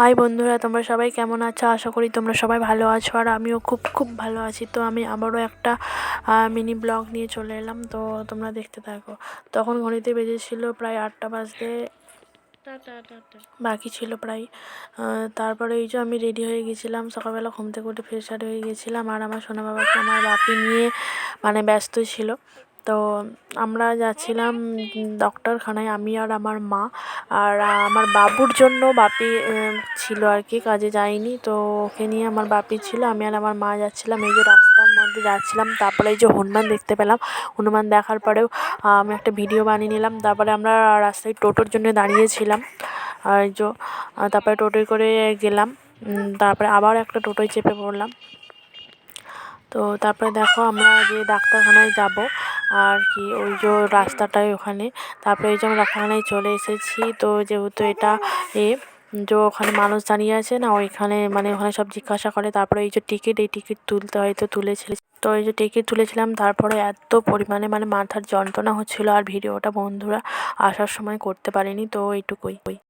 High বন্ধুরা তোমরা সবাই কেমন আছো? আশা করি তোমরা সবাই ভালো আছো আর আমিও খুব খুব ভালো আছি। তো আমি আবারও একটা মিনি ব্লগ নিয়ে চলে এলাম। তো তোমরা দেখতে থাকো। তখন ঘড়িতে বেজেছিল প্রায় আটটা বাজতে বাকি ছিল প্রায়। তারপরে এই যে আমি রেডি হয়ে গেছিলাম। সকালবেলা ঘুম থেকে উঠে ফ্রেশ হয়ে গেছিলাম। আর আমার সোনা বাবাকে আমার বাপি নিয়ে মানে ব্যস্ত ছিল। তো আমরা যাচ্ছিলাম ডক্টরখানায়, আমি আর আমার মা। আর আমার বাবুর জন্য বাপি ছিল আর কি, কাজে যায়নি। তো ওকে নিয়ে আমার বাপি ছিল, আমি আর আমার মা যাচ্ছিলাম। এই যে রাস্তার মধ্যে যাচ্ছিলাম, তারপরে এই যে হনুমান দেখতে পেলাম। হনুমান দেখার পরেও আমি একটা ভিডিও বানিয়ে নিলাম। তারপরে আমরা রাস্তায় টোটোর জন্য দাঁড়িয়েছিলাম। আর যে তারপরে টোটোয় করে গেলাম। তারপরে আবার একটা টোটোয় চেপে পড়লাম। তো তারপরে দেখো আমরা যে ডাক্তারখানায় যাব আর কি ওই যে রাস্তাটাই ওখানে। তারপরে এই যে আমরা ডাক্তারখানায় চলে এসেছি, তো যেহেতু এটা এ, যে ওখানে মানুষ দাঁড়িয়ে আছে না, ওইখানে মানে ওখানে সব জিজ্ঞাসা করে। তারপরে এই যে টিকিট, এই টিকিট তুলতে হয় হয়তো তুলেছিল। তো এই যে টিকিট তুলেছিলাম, তারপরে এত পরিমাণে মানে মাথার যন্ত্রণা হচ্ছিল আর ভিডিওটা বন্ধুরা আসার সময় করতে পারিনি, তো এইটুকুই।